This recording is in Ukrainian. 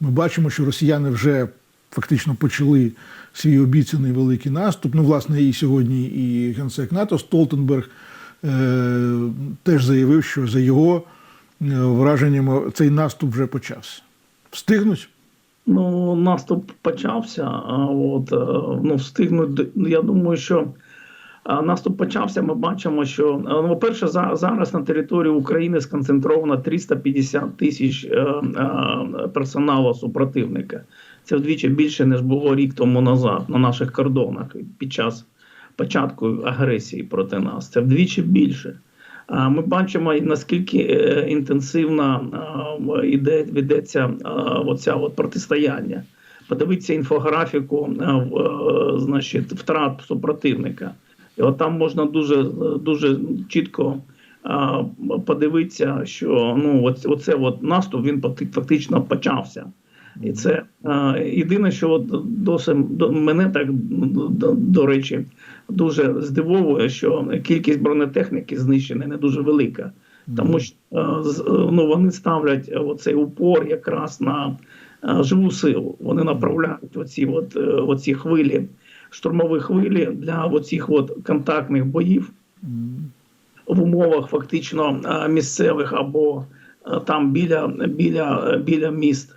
Ми бачимо, що росіяни вже фактично почали свій обіцяний великий наступ. Ну, власне, і сьогодні і генсек НАТО Столтенберг е, теж заявив, що за його е, враженнями цей наступ вже почався. Встигнуть? Ну, наступ почався. А от е, ну, встигнуть. ну, Я думаю, що наступ почався. Ми бачимо, що ну, по-перше, за- зараз на території України сконцентровано 350 тисяч е, е, персоналу супротивника. Це вдвічі більше ніж було рік тому назад на наших кордонах під час початку агресії проти нас. Це вдвічі більше. Ми бачимо, наскільки е, інтенсивно е, іде, ведеться оця от протистояння. Подивіться інфографіку значить, втрат супротивника. І от там можна дуже, дуже чітко е, подивитися, що ну, от, оце от наступ він факти- фактично почався. І це е, єдине, що от досить до мене так до, до речі дуже здивовує, що кількість бронетехніки знищена не дуже велика, тому що ну, вони ставлять оцей упор якраз на живу силу. Вони направляють оці, от, е, оці хвилі, штурмові хвилі для оцих от контактних боїв в умовах фактично місцевих або там біля, біля, біля міст.